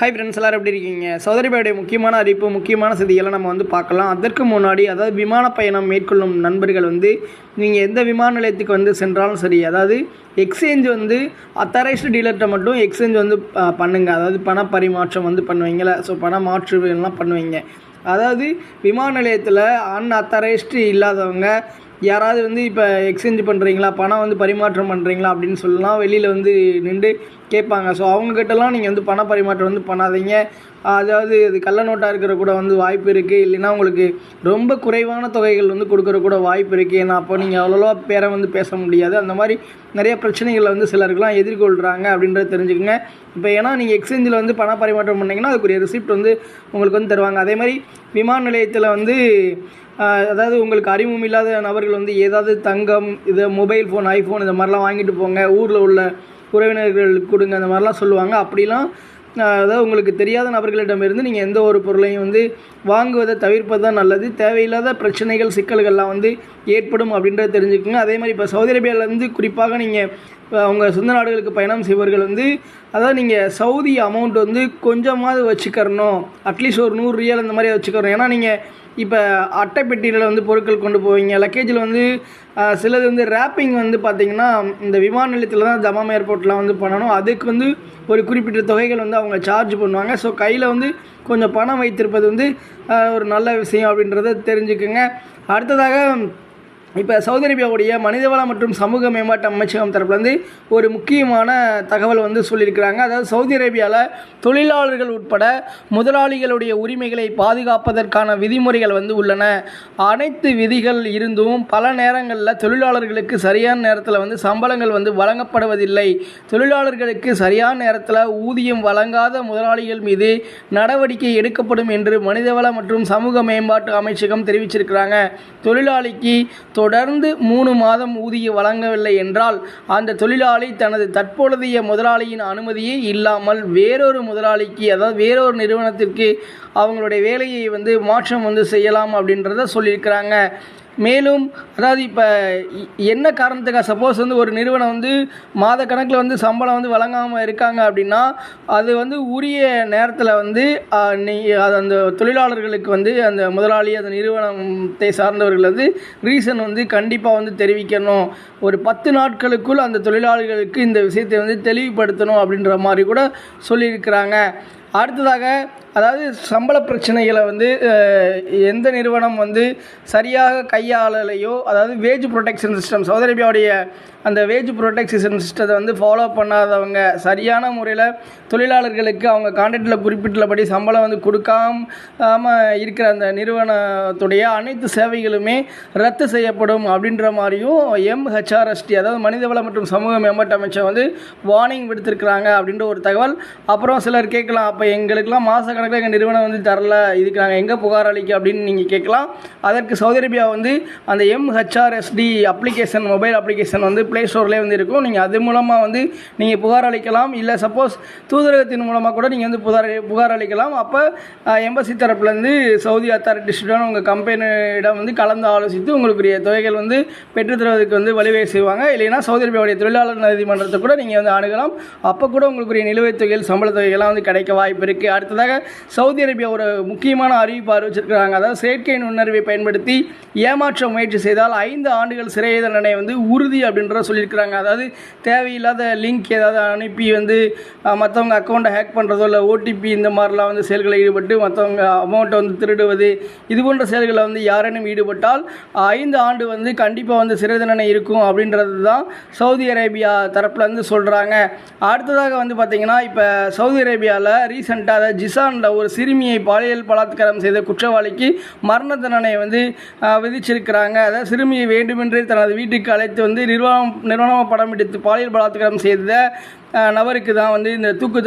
Hi friends எல்லாரும் எப்படி இருக்கீங்க? சௌதரிபாயுடைய முக்கியமான அறிவிப்பு முக்கியமான செய்திகளை நம்ம வந்து பார்க்கலாம். அதற்கு முன்னாடி அதாவது விமான பயணம் மேற்கொள்ளும் நண்பர்கள் வந்து நீங்கள் எந்த விமான நிலையத்துக்கு வந்து சென்றாலும் சரி அதாவது எக்ஸ்சேஞ்ச் வந்து அத்தரைஸ்டு டீலர்கிட்ட மட்டும் எக்ஸ்சேஞ்ச் வந்து பண்ணுங்கள் பண்ணுங்க. அதாவது பண பரிமாற்றம் வந்து பண்ணுவீங்கள ஸோ பண மாற்று எல்லாம் பண்ணுவீங்க. அதாவது விமான நிலையத்தில் அன் அத்தரைஸ்டு இல்லாதவங்க யாராவது வந்து இப்போ எக்ஸ்சேஞ்ச் பண்ணுறீங்களா பணம் வந்து பரிமாற்றம் பண்ணுறீங்களா அப்படின்னு சொல்லலாம். வெளியில் வந்து நின்று கேட்பாங்க. ஸோ அவங்கக்கிட்டலாம் நீங்கள் வந்து பண பரிமாற்றம் வந்து பண்ணாதீங்க. அதாவது அது கள்ள நோட்டாக இருக்கிற கூட வந்து வாய்ப்பு இருக்குது இல்லைன்னா உங்களுக்கு ரொம்ப குறைவான தொகைகள் வந்து கொடுக்குற கூட வாய்ப்பு இருக்குது ஏன்னா அப்போ நீங்கள் அவ்வளோவா பேரை வந்து பேச முடியாது. அந்த மாதிரி நிறைய பிரச்சனைகளை வந்து சிலருக்குலாம் எதிர்கொள்கிறாங்க அப்படின்றத தெரிஞ்சுக்கோங்க. இப்போ ஏன்னா நீங்கள் எக்ஸ்சேஞ்சில் வந்து பண பரிமாற்றம் பண்ணிங்கன்னா அதுக்குரிய ரிசிப்ட் வந்து உங்களுக்கு வந்து தருவாங்க. அதே மாதிரி விமான நிலையத்தில் வந்து அதாவது உங்களுக்கு அறிமுகம் இல்லாத நபர்கள் வந்து ஏதாவது தங்கம் இது மொபைல் ஃபோன் ஐஃபோன் இந்த மாதிரிலாம் வாங்கிட்டு போங்க ஊரில் உள்ள உறவினர்களுக்கு கொடுங்க அந்த மாதிரிலாம் சொல்லுவாங்க. அப்படிலாம் அதாவது உங்களுக்கு தெரியாத நபர்களிடமிருந்து நீங்கள் எந்த ஒரு பொருளையும் வந்து வாங்குவதை தவிர்ப்பது தான் நல்லது. தேவையில்லாத பிரச்சனைகள் சிக்கல்கள்லாம் வந்து ஏற்படும் அப்படின்றத தெரிஞ்சுக்கோங்க. அதே மாதிரி இப்போ சவுதி அரேபியாவிலேருந்து குறிப்பாக நீங்கள் அவங்க சொந்த நாடுகளுக்கு பயணம் செய்வர்கள் வந்து அதாவது நீங்கள் சவுதி அமௌண்ட் வந்து கொஞ்சமாவது வச்சுக்கிறணும். அட்லீஸ்ட் ஒரு நூறு ரியல் இந்த மாதிரி வச்சுக்கிறணும். ஏன்னா நீங்கள் இப்போ அட்டைப்பெட்டியில் வந்து பொருட்கள் கொண்டு போவீங்க. லக்கேஜில் வந்து சிலது வந்து ரேப்பிங் வந்து பார்த்திங்கன்னா இந்த விமான நிலையத்தில் தான் ஜமாம் ஏர்போர்ட்லாம் வந்து பண்ணணும். அதுக்கு வந்து ஒரு குறிப்பிட்ட தொகைகள் வந்து அவங்க சார்ஜ் பண்ணுவாங்க. ஸோ கையில் வந்து கொஞ்சம் பணம் வைத்திருப்பது வந்து ஒரு நல்ல விஷயம் அப்படின்றத தெரிஞ்சுக்குங்க. அடுத்ததாக இப்போ சவுதி அரேபியாவுடைய மனிதவள மற்றும் சமூக மேம்பாட்டு அமைச்சகம் தரப்புலேருந்து ஒரு முக்கியமான தகவல் வந்து சொல்லியிருக்கிறாங்க. அதாவது சவுதி அரேபியாவில் தொழிலாளர்கள் உட்பட முதலாளிகளுடைய உரிமைகளை பாதுகாப்பதற்கான விதிமுறைகள் வந்து உள்ளன. அனைத்து விதிகள் இருந்தும் பல நேரங்களில் தொழிலாளர்களுக்கு சரியான நேரத்தில் வந்து சம்பளங்கள் வந்து வழங்கப்படுவதில்லை. தொழிலாளர்களுக்கு சரியான நேரத்தில் ஊதியம் வழங்காத முதலாளிகள் மீது நடவடிக்கை எடுக்கப்படும் என்று மனிதவள மற்றும் சமூக மேம்பாட்டு அமைச்சகம் தெரிவிச்சிருக்கிறாங்க. தொழிலாளிக்கு தொடர்ந்து மூணு மாதம் ஊதியம் வழங்கவில்லை என்றால் அந்த தொழிலாளி தனது தற்பொழுதைய முதலாளியின் அனுமதியே இல்லாமல் வேறொரு முதலாளிக்கு அதாவது வேறொரு நிறுவனத்திற்கு அவங்களுடைய வேலையை வந்து மாற்றம் வந்து செய்யலாம் அப்படின்றத சொல்லியிருக்கிறாங்க. மேலும் அதாவது இப்போ என்ன காரணத்துக்காக சப்போஸ் வந்து ஒரு நிறுவனம் வந்து மாத கணக்கில் வந்து சம்பளம் வந்து வழங்காமல் இருக்காங்க அப்படின்னா அது வந்து உரிய நேரத்தில் வந்து நீ அது அந்த தொழிலாளர்களுக்கு வந்து அந்த முதலாளி அந்த நிறுவனத்தை சார்ந்தவர்கள் வந்து ரீசன் வந்து கண்டிப்பாக வந்து தெரிவிக்கணும். ஒரு பத்து நாட்களுக்குள் அந்த தொழிலாளிகளுக்கு இந்த விஷயத்தை வந்து தெளிவுபடுத்தணும் அப்படின்ற மாதிரி கூட சொல்லியிருக்கிறாங்க. அடுத்ததாக அதாவது சம்பள பிரச்சனைகளை வந்து எந்த நிறுவனம் வந்து சரியாக கையாளலையோ அதாவது வேஜ் ப்ரொடெக்ஷன் சிஸ்டம் சவுதி அரேபியாவுடைய அந்த வேஜ் ப்ரொடெக்ஷன் சிஸ்டத்தை வந்து ஃபாலோ பண்ணாதவங்க சரியான முறையில் தொழிலாளர்களுக்கு அவங்க கான்ட்ராக்டில் குறிப்பிட்டுள்ளபடி சம்பளம் வந்து கொடுக்காம இருக்கிற அந்த நிறுவனத்துடைய அனைத்து சேவைகளுமே ரத்து செய்யப்படும் அப்படின்ற மாதிரியும் எம்ஹெச்ஆர்எஸ்டி அதாவது மனிதவள மற்றும் சமூக மேம்பாட்டு அமைச்சர் வந்து வார்னிங் விடுத்திருக்கிறாங்க அப்படின்ற ஒரு தகவல். அப்புறம் சிலர் கேட்கலாம் அப்போ எங்களுக்கெல்லாம் மாதக்கணக்கில் எங்கள் நிறுவனம் வந்து தரல. இதுக்கு நாங்கள் எங்கே புகார் அளிக்க அப்படின்னு நீங்கள் கேட்கலாம். அதற்கு சவுதி அரேபியா வந்து அந்த எம்ஹெச்ஆர்எஸ்டி அப்ளிகேஷன் மொபைல் அப்ளிகேஷன் வந்து ப்ளே ஸ்டோர்லேயே வந்து இருக்கும். நீங்கள் அது மூலமாக வந்து நீங்கள் புகார் அளிக்கலாம். இல்லை சப்போஸ் தூதரகத்தின் மூலமாக கூட நீங்கள் வந்து புகார் புகார் அளிக்கலாம். அப்போ எம்பசி தரப்புலேருந்து சவுதி அத்தாரிட்டிஸுடன் உங்கள் கம்பெனியிடம் வந்து கலந்து ஆலோசித்து உங்களுக்குரிய தொகைகள் வந்து பெற்றுத்தருவதற்கு வந்து வழிவகை செய்வாங்க. இல்லைன்னா சவுதி அரேபியாவுடைய தொழிலாளர் நீதிமன்றத்தை கூட நீங்கள் வந்து அணுகலாம். அப்போ கூட உங்களுக்குரிய நிலுவைத் தொகைகள் சம்பள தொகைகள்லாம் வந்து கிடைக்க வாய்ப்பு இருக்குது அடுத்ததாக சவுதி அரேபியா ஒரு முக்கியமான அறிவிப்பு அறிவிச்சிருக்கிறாங்க. அதாவது செயற்கை நுண்ணறிவை பயன்படுத்தி ஏமாற்ற முயற்சி செய்தால் ஐந்து ஆண்டுகள் சிறை தண்டனை வந்து உறுதி அப்படின்ற சொல்லியிருக்கிறாங்க. அதாவது தேவையில்லாத லிங்க் ஏதாவது அனுப்பி வந்து மற்றவங்க அக்கௌண்ட்டை ஹேக் பண்ணுறதோ இல்லை ஓடிபி இந்த மாதிரிலாம் வந்து செயல்களில் ஈடுபட்டு மற்றவங்க அமௌண்ட்டை வந்து திருடுவது இது போன்ற செயல்களில் வந்து யாரேனும் ஈடுபட்டால் ஐந்து ஆண்டு வந்து கண்டிப்பாக வந்து சிறை தண்டனை இருக்கும் அப்படின்றது தான் சவுதி அரேபியா தரப்புலேருந்து சொல்கிறாங்க அடுத்ததாக வந்து பார்த்திங்கன்னா இப்போ சவுதி அரேபியாவில் ரீசெண்டாக அதாவது ஜிசானில் ஒரு சிறுமியை பாலியல் பலாத்காரம் செய்த குற்றவாளிக்கு மரண தண்டனை வந்து விதிச்சிருக்கிறாங்க. அதாவது சிறுமியை வேண்டுமென்றே தனது வீட்டுக்கு அழைத்து வந்து நிர்வாகம் நிர்வாணமாக படம் எடுத்து பாலியல் பலாத்காரம் செய்த நபருக்கு தான் வந்து இந்த தூக்கு